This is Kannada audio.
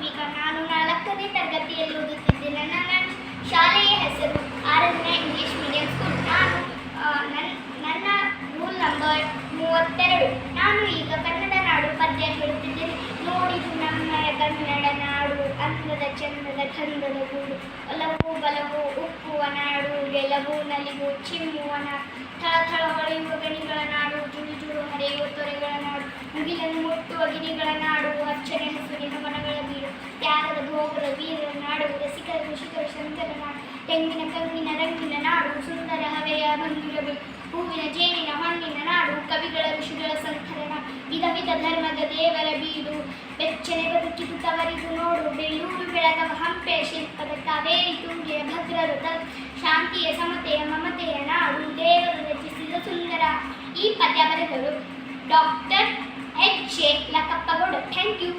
ಪೂರ್ವಿಕಾ ನಾನು ನಾಲ್ಕನೇ ತರಗತಿಯಲ್ಲಿ ಓದುತ್ತಿದ್ದೇನೆ ನನ್ನ ಶಾಲೆಯ ಹೆಸರು ಆರನೇ ಇಂಗ್ಲಿಷ್ ಮೀಡಿಯಂ ಸ್ಕೂಲ್ ನಾನು ನನ್ನ ರೂಲ್ ನಂಬರ್ ಮೂವತ್ತೆರಡು. ನಾನು ಈಗ ಕನ್ನಡ ನಾಡು ಪದ್ಯ ಹೇಳುತ್ತಿದ್ದೇನೆ. ನೋಡಿದು ನಮ್ಮಯ ಕನ್ನಡ ನಾಡು, ಅಂದದ ಚಂದದ ಕಂದದ ಗೂಡು. ಒಲವು, ಬಲವು ಉಪ್ಪುವ ನಾಡು, ಗೆಲವು, ನಲಿವು, ಚಿಮ್ಮುವ ನಾಡು ಥಳ ಹೊಳೆಯುವ ಗಣಿಗಳ ನಾಡು, ಜುಳು ಜುಳು ಹರಿಯುವ ತೊರೆಗಳ ನಾಡು. ಮುಗಿಲನ್ನು ಮುಟ್ಟುವ ಗಿರಿಗಳ ನಾಡು. ಕೃಷಿಕರ ನಾಡು ತೆಂಗಿನ ಕಂಗಿನ ರಂಗಿನ ನಾಡು ಸುಂದರ ಹವೆಯ ಬಂದಿರವೆ ಹೂವಿನ ಜೇನಿನ ಹಣ್ಣಿನ ನಾಡು ಕವಿಗಳ ಋಷಿಗಳ ಸಂಚಲನ ವಿಧ ವಿಧ ಧರ್ಮದ ದೇವರ ಬೀಡು ಬೆಚ್ಚನೆ ಬದುಕಿದು ತವರಿದು ನೋಡು ಬೆಳ್ಳೂರು ಬೆಳಗವ ಹಂಪೆ ಶಿಲ್ಪದ ಕಾವೇರಿ ತುಂಗಿಯ ಭದ್ರರು ಶಾಂತಿಯ ಸಮತೆಯ ಮಮತೆಯ ನಾಡು ದೇವರು ರಚಿಸಿದ ಸುಂದರ ಈ ಪದ್ಯ ಬರೆದರು doctor H A Lakkappagowda thank you